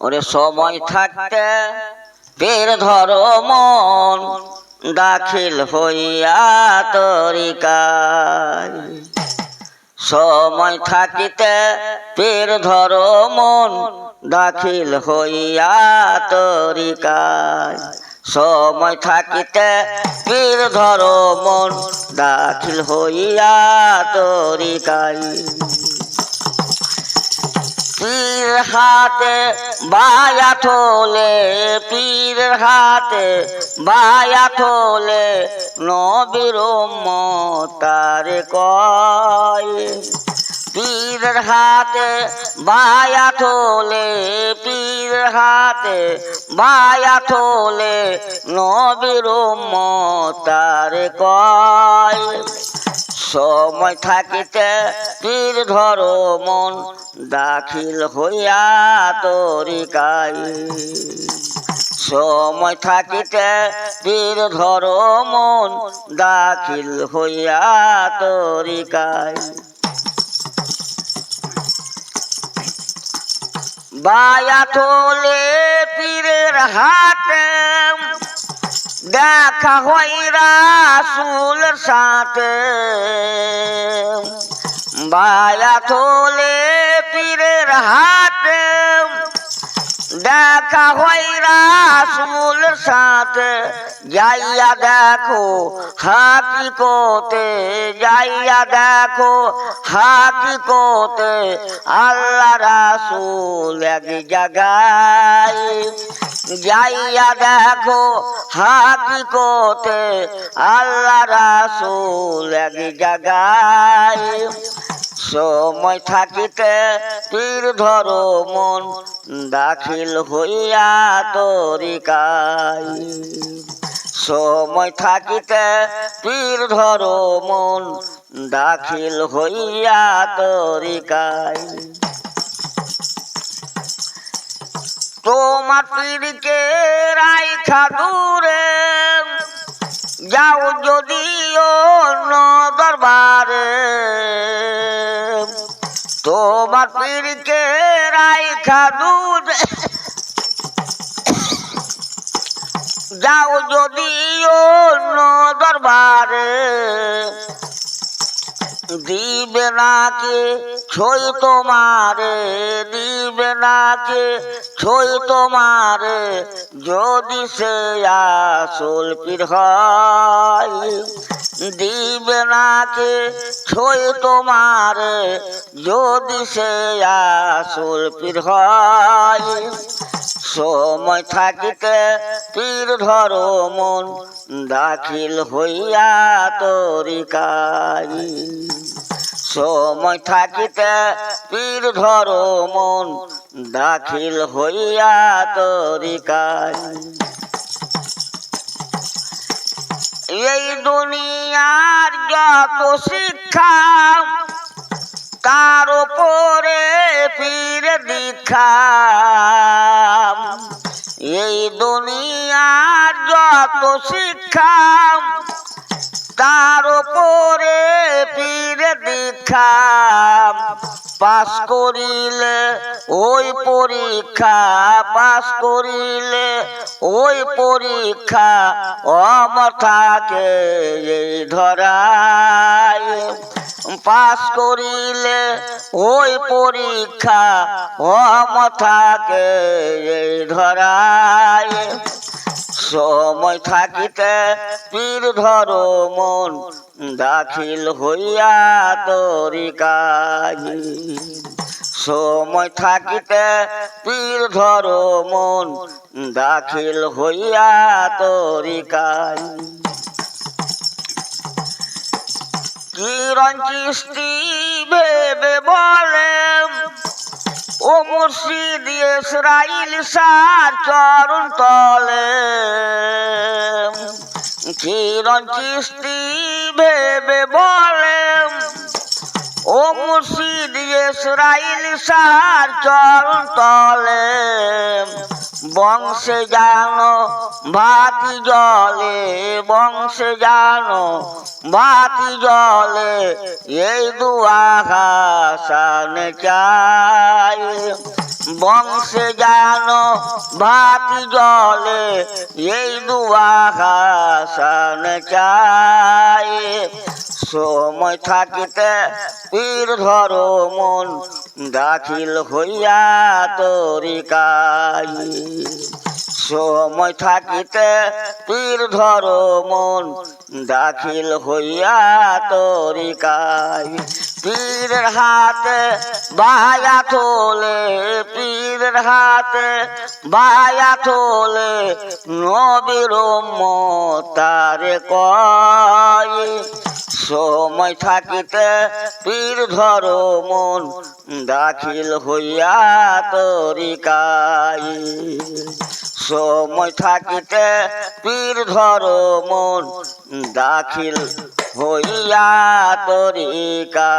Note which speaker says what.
Speaker 1: ওরে সময় থাকতে পের ধরো মন, দাখিল হইয়া তরিকায় সময় থাকিতে পের ধরো মন, দাখিল হইয়া তরিকায় সময় থাকিতে পীর ধরো মন, দাখিল হইয়া তরিকায় পীর হাতে বায়া থলে পীর হাতে বায়া থলে নবীর তারে কয়। পীরের হাতে বায়া থলে পীর হাতে বায়া থলে নবীর তারে কয়। সময় থাকিতে পীর ধরো মন, দাখিল হইয়া তরিকায় সময় থাকিতে পীর ধরো মন, দাখিল হইয়া তরিকায় বায়া তোলে পীরের হাতে দেখা হয় রাসুলের সাথে। বায়া তোলে পীরের হাতে। দেখা হয় রাসুলের সাথে। যাইয়া দেখো হাকিকতে, যাইয়া দেখো হাকিকতে। আল্লাহ রাসুল এক জায়গায় যাইয়া দেখো হাকিকতে আল্লাহ রাসুল এক জায়গায়। সময় থাকিতে তীর ধরো মন, দাখিল হইয়া তরিকায়। সময় থাকিতে তীর ধরো মন, দাখিল হইয়া তরিকায়। তোমার পীরকে রাইখা দূরে যাও যদিও অন্য দরবারে। তোমার পীরকে রাইখা দূরে যাও যদিও অন্য দরবারে। দিবে নাকে ছই তোমারে দিবে নাকে ছই তোমারে যদি সে আসল পীর হয়, দিবে নাকে ছই তোমারে যদি সে আসল পীর হয়। সময় থাকিতে পীর ধরো মন দাখিল হইয়া তরিকায় সময় থাকিতে পীর ধরো মন, দাখিল হইয়া তরিকায় এই দুনিয়ার যত শিক্ষা, তার উপরে পীর দীক্ষা। এই দুনিয়ার যত শিক্ষা তার উপরে পীর দীক্ষা পাস করিলে ওই পরীক্ষা পাস করিলে ওই পরীক্ষা অমর থাকে এই ধরায়। পাস করিলে ওই পরীক্ষা অমর থাকে এই ধরায়। সময় থাকিতে পীর ধরো মন, দাখিল হইয়া তরিকায় সময় থাকিতে পীর ধরো মন, দাখিল হইয়া তরিকায় কিরণ চিস্তি ভেবে বলে ও মুর্শিদ ইসরাইল সার চরণ তলে। কিরণ কিস্তি ভেবে বলে, ও মুর্শিদ ইসরাইল সার চরণ তলে। বংশে জানো ভাতি জলে বংশে জানো ভাতি জলে এই দুয়াহাসান চাই। বংশে জানো ভাতি জলে এই দুয়াহাসান চাই। সময় থাকিতে পীর ধরো মন দাখিল হইয়া তরিকাই সময় থাকিতে পীর ধরো মন, দাখিল হইয়া তরিকাই পীরের হাতে বায়া তোলে, পীরের হাতে বায়া তোলে, নবীর তারে কয়। সময় থাকিতে পীর ধরো মন দাখিল হইয়া তরিকাই সময় থাকিতে পীর ধর মন দাখিল হইয়া তরিকা